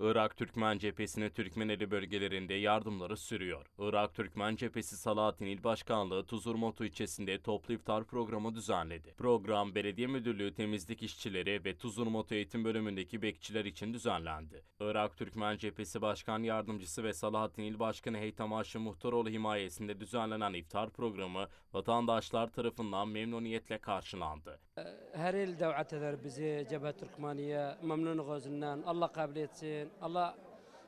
Irak Türkmen Cephesi'nin Türkmeneli bölgelerinde yardımları sürüyor. Irak Türkmen Cephesi Salahattin İl Başkanlığı Tuzurmotu ilçesinde toplu iftar programı düzenledi. Program Belediye Müdürlüğü temizlik işçileri ve Tuzurmotu Eğitim Bölümündeki bekçiler için düzenlendi. Irak Türkmen Cephesi Başkan Yardımcısı ve Salahattin İl Başkanı Heytam Haşim Muhtaroğlu himayesinde düzenlenen iftar programı vatandaşlar tarafından memnuniyetle karşılandı her il davet eder bizi Cebhe Türkmaniye. Memnunuz ondan. Allah kabul etsin. Allah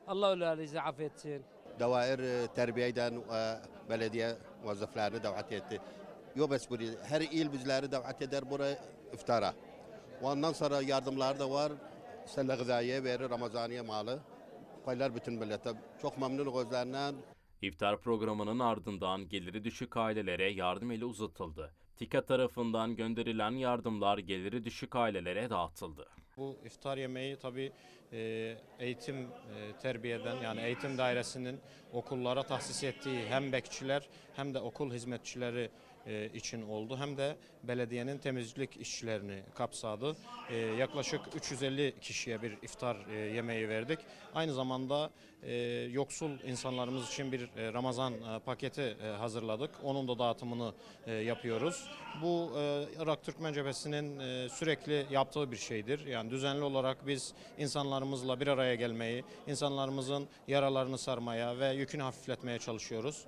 Allah öyle affetsin. Davair e, terbiyeden ve belediye muvazzıflarını davet etti. Yok bes buraya. Her il bizleri davet eder buraya iftara. Ondan sonra yardımlar da var. Selle gıdaya verir Ramazaniye malı. Koylar bütün millete. Çok memnun gözlerinden. İftar programının ardından geliri düşük ailelere yardım eli uzatıldı. TİKA tarafından gönderilen yardımlar geliri düşük ailelere dağıtıldı. Bu iftar yemeği tabii e, eğitim e, terbiyeden yani eğitim dairesinin okullara tahsis ettiği hem bekçiler hem de okul hizmetçileri için oldu hem de belediyenin temizlik işçilerini kapsadı. E, yaklaşık 350 kişiye bir iftar e, yemeği verdik. Aynı zamanda e, yoksul insanlarımız için bir e, Ramazan e, paketi e, hazırladık. Onun da dağıtımını e, yapıyoruz. Bu e, Irak Türkmen Cephesi'nin e, sürekli yaptığı bir şeydir. Yani düzenli olarak biz insanlarımızla bir araya gelmeyi, insanlarımızın yaralarını sarmaya ve yükünü hafifletmeye çalışıyoruz.